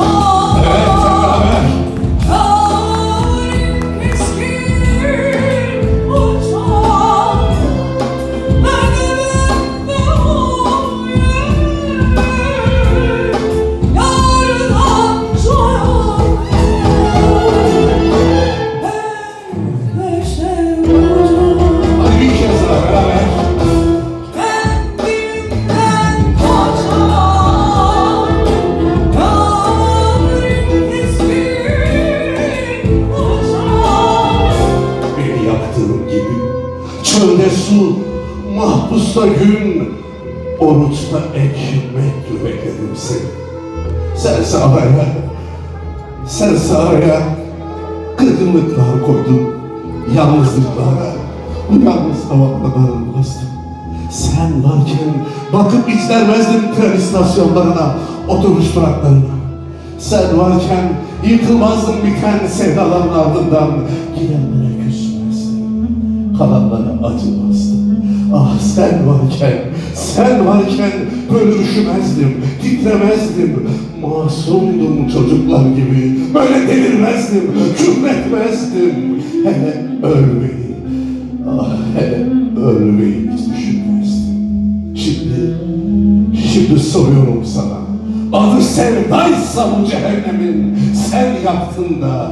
Oh. Çölde su, mahpusta gün Oruçta ekmek bekledim seni Sen sahaya Sen sahaya Kırgınlıklar koydun Yalnızlıklara Yalnız havalarını bastım Sen varken bakıp izlemezdim tren istasyonlarına, otobüs duraklarına. Sen varken yıkılmazdım biten sevdaların ardından gidenlere küsmezdim. Kalanlara acımazdım. Ah sen varken, sen varken böyle üşümezdim, titremezdim. Masumdum çocuklar gibi, böyle delirmezdim, küfretmezdim. Hele ölmeyi, ah hele ölmeyi düşünmezdim. Şimdi, şimdi soruyorum sana. Adı sevdaysa bu cehennemin sen yaktın da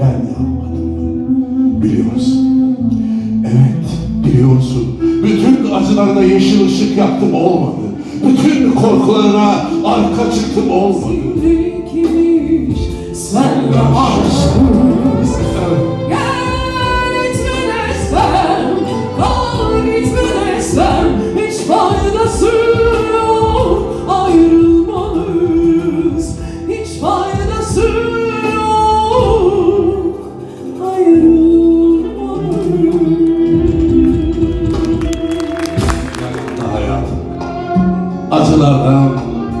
ben yapmadım? Biliyorsun. Acılarına yeşil ışık yaktım olmadı. Bütün korkularına arka çıktım olmadı. Birikmiş senle aşkımız Gel gitme desem, kal gitme desem Hiç faydası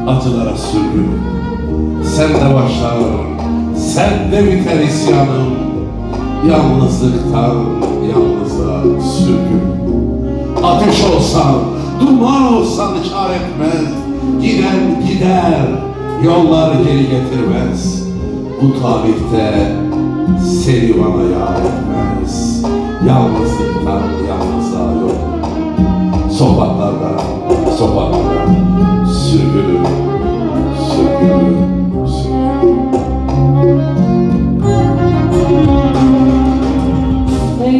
acılara sürgün. Sen de başlar, sen de biter isyanım. Yalnızlıktan yalnızlığa sürgün. Ateş olsan, duman olsan kar etmez. Giden gider, yollar geri getirmez. Bu tarihte seni bana yar etmez. Yalnızlıktan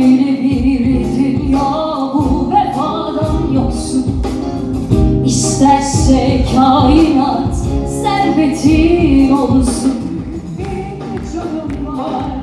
Bir dünya bu vefadan yoksun. İsterse kainat servetin olsun. Bir çocuğum var.